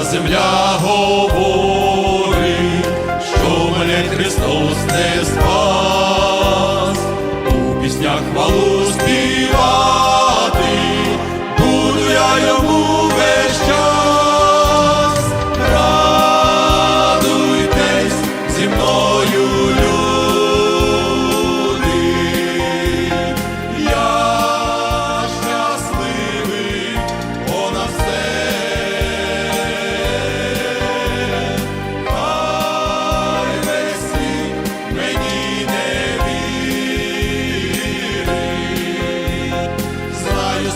Земля говорить, що мене Христос не спас, у піснях хвалу спів.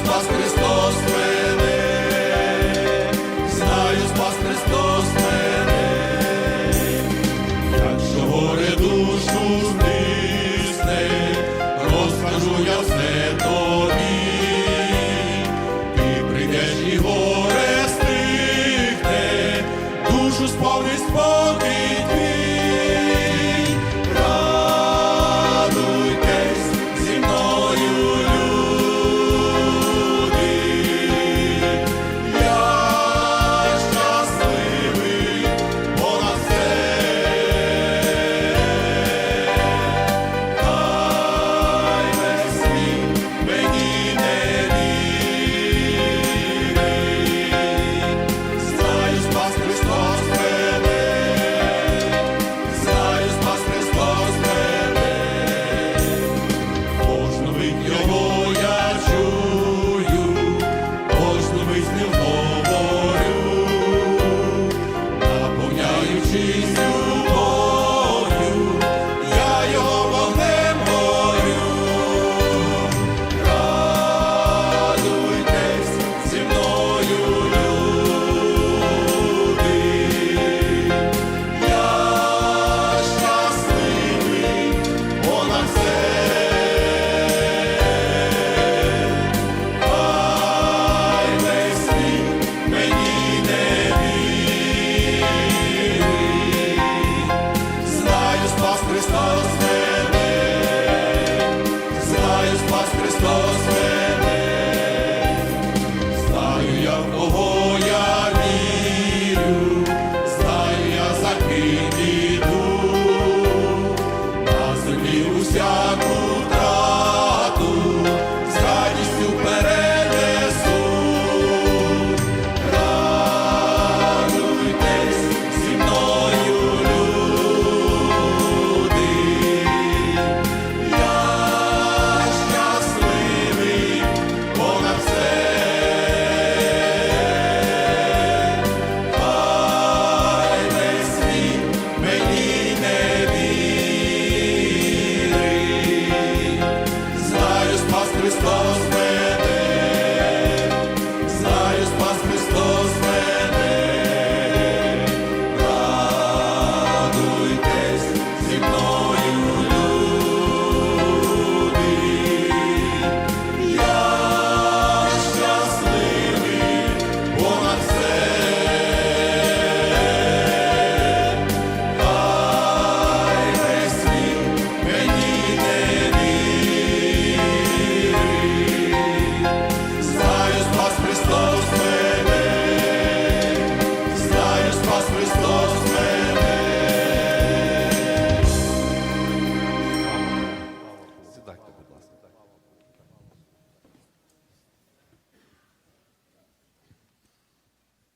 спас Христос мене, знаю, спас Христос мене, як що горе душу.